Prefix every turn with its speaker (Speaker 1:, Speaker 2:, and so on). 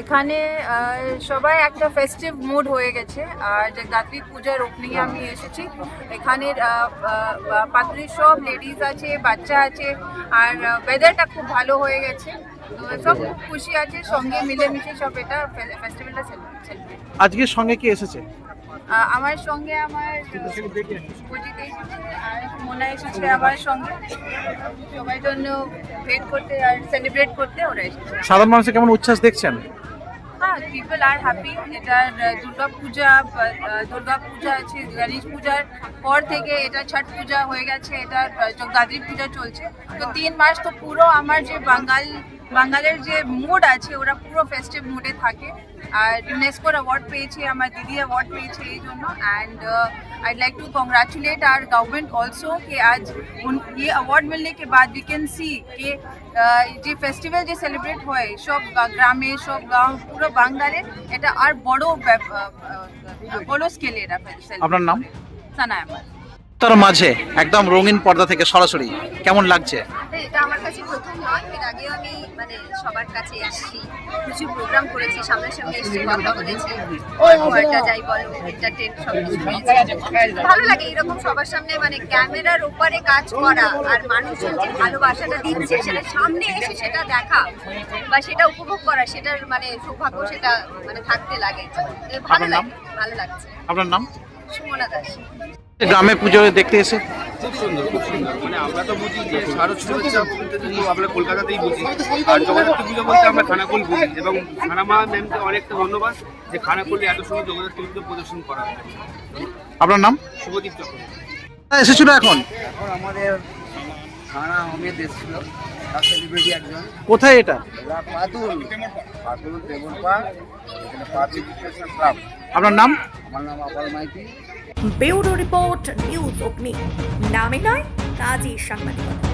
Speaker 1: এখানে সবাই একটা ফেস্টিভ মুড হয়ে গেছে। আর জগদ্ধাত্রী পূজার ওপেনিংয়ে আমি এসেছি এখানে পাত্রী সব লেডিস আছে, বাচ্চা আছে, আর ওয়েদারটা খুব ভালো হয়ে গেছে। সব খুব খুশি আছে, সঙ্গে মিলেমিশে সব এটা ফেস্টিভ্যালটা
Speaker 2: আজকে সঙ্গে কি এসেছে?
Speaker 1: আমার সঙ্গে আমার পরিচিত এসেছে আর মোনা এসেছে আমার সঙ্গে। সবাই জন্য ওয়েট করতে আর সেলিব্রেট করতে ওরা এসেছে।
Speaker 2: সাধারণ মানুষের কেমন উচ্ছ্বাস দেখছেন?
Speaker 1: হ্যাঁ পিপল আর হ্যাপি এটা দুর্গা পূজা দুর্গা পূজা আছে গণেশ পূজার পর থেকে এটা ছট পূজা হয়ে গেছে এটা জগদ্ধাত্রী পূজা চলছে। তো তিন মাস তো পুরো আমার যে বাঙাল বাঙালের যে মুড আছে ওরা পুরো ফেস্টিভ মুডে থাকে। আর ইউনেস্কোর অ্যাওয়ার্ড পেয়েছে আমার দিদি অ্যাওয়ার্ড পেয়েছে এই জন্য and I'd like to congratulate our government also कि आज उन ये अवार्ड मिलने के बाद वी कैन सी कि আহ, যে ফেস্টিভ্যাল যে সেলিব্রেট হয় সব গা- গ্রামে সব গাঁও পুরো বাঙালে এটা আর বড় ব্যাপ- আহ, আহ, বড় স্কেলে এটা celebrate
Speaker 2: আপনার নাম?
Speaker 1: করে। সানা আহমদ
Speaker 2: তার মাঝে একদম রঙিন পর্দা থেকে সরাসরি কেমন লাগছে?
Speaker 3: এটা আমার কাছে প্রথম নয় এর আগেও আমি মানে সবার কাছে এসেছি প্রচুর প্রোগ্রাম করেছি সামনাসামনি এসেছি কথা বলেছি ঘরটা যাই বলো এন্টারটেন সব কিছু ভালো লাগে এরকম সবার সামনে মানে ক্যামেরার ওপারে কাজ করা আর মানুষজন যে ভালোবাসাটা দিচ্ছে সেটা সামনে এসে সেটা দেখা বা সেটা উপভোগ করা সেটার মানে সৌভাগ্য সেটা মানে থাকতে লাগে। ভালো লাগে ভালো লাগছে।
Speaker 2: আপনার নাম?
Speaker 3: সুমনা দাস।
Speaker 2: গ্রামে পুজো দেখতে এসে?
Speaker 4: খুব সুন্দর খুব সুন্দর। মানে আমরা তো বুঝি যে শারদ শুভেচ্ছা বলতে কিন্তু আমরা কলকাতাতেই বুঝি আর জগদ্ধাত্রী পুজো বলতে আমরা খানাকুল বুঝি এবং খানামা ম্যামকে অনেকটা ধন্যবাদ যে খানাকুলে এত সুন্দর জগদ্ধাত্রী পুজো প্রদর্শন করা
Speaker 2: আপনার নাম?
Speaker 4: শুভদীপ চক্রবর্তী।
Speaker 2: এসেছিল এখন?
Speaker 5: এখন আমাদের থানা অমিত এসেছিল তার সেলিব্রিটি একজন।
Speaker 2: কোথায় এটা?
Speaker 5: পাতুল পাতুল এখানে ক্লাব।
Speaker 2: আপনার নাম?
Speaker 5: আমার নাম Apal Maiti.
Speaker 6: Bureau report news Agni. নামে নয় কাজী সাংবাদিকতা।